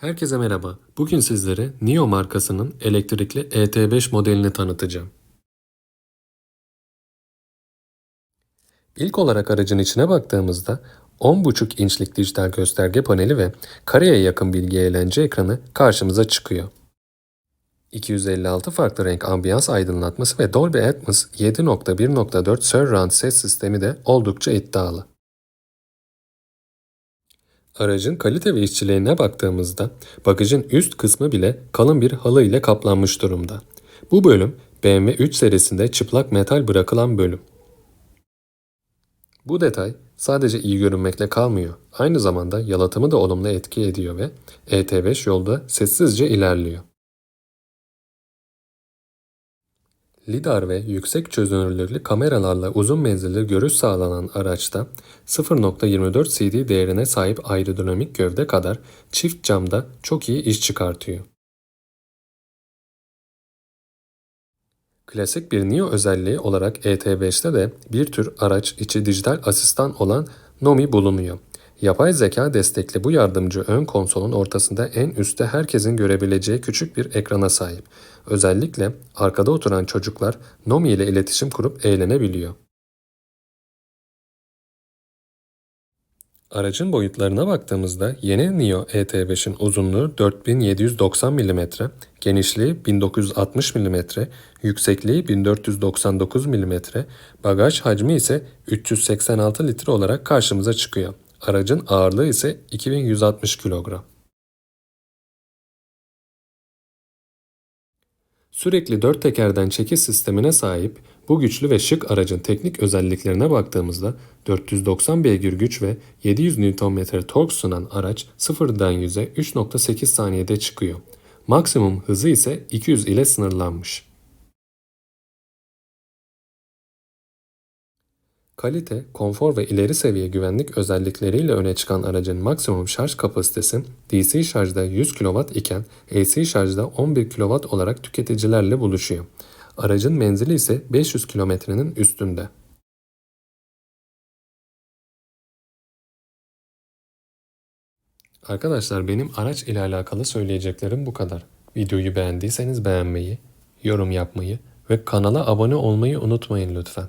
Herkese merhaba. Bugün sizlere NIO markasının elektrikli ET5 modelini tanıtacağım. İlk olarak aracın içine baktığımızda 10.5 inçlik dijital gösterge paneli ve kareye yakın bilgi eğlence ekranı karşımıza çıkıyor. 256 farklı renk ambiyans aydınlatması ve Dolby Atmos 7.1.4 Surround ses sistemi de oldukça iddialı. Aracın kalite ve işçiliğine baktığımızda bagajın üst kısmı bile kalın bir halı ile kaplanmış durumda. Bu bölüm BMW 3 serisinde çıplak metal bırakılan bölüm. Bu detay sadece iyi görünmekle kalmıyor. Aynı zamanda yalıtımı da olumlu etki ediyor ve ET5 yolda sessizce ilerliyor. Lidar ve yüksek çözünürlüklü kameralarla uzun menzilli görüş sağlanan araçta 0.24 CD değerine sahip aerodinamik gövde kadar çift camda çok iyi iş çıkartıyor. Klasik bir NIO özelliği olarak ET5'te de bir tür araç içi dijital asistan olan NOMI bulunuyor. Yapay zeka destekli bu yardımcı ön konsolun ortasında en üstte herkesin görebileceği küçük bir ekrana sahip. Özellikle arkada oturan çocuklar Nomi ile iletişim kurup eğlenebiliyor. Aracın boyutlarına baktığımızda yeni Nio ET5'in uzunluğu 4790 mm, genişliği 1960 mm, yüksekliği 1499 mm, bagaj hacmi ise 386 litre olarak karşımıza çıkıyor. Aracın ağırlığı ise 2160 kilogram. Sürekli dört tekerden çekiş sistemine sahip bu güçlü ve şık aracın teknik özelliklerine baktığımızda 490 beygir güç ve 700 Nm tork sunan araç sıfırdan 100'e 3.8 saniyede çıkıyor. Maksimum hızı ise 200 ile sınırlanmış. Kalite, konfor ve ileri seviye güvenlik özellikleriyle öne çıkan aracın maksimum şarj kapasitesi DC şarjda 100 kW iken AC şarjda 11 kW olarak tüketicilerle buluşuyor. Aracın menzili ise 500 kilometrenin üstünde. Arkadaşlar benim araç ile alakalı söyleyeceklerim bu kadar. Videoyu beğendiyseniz beğenmeyi, yorum yapmayı ve kanala abone olmayı unutmayın lütfen.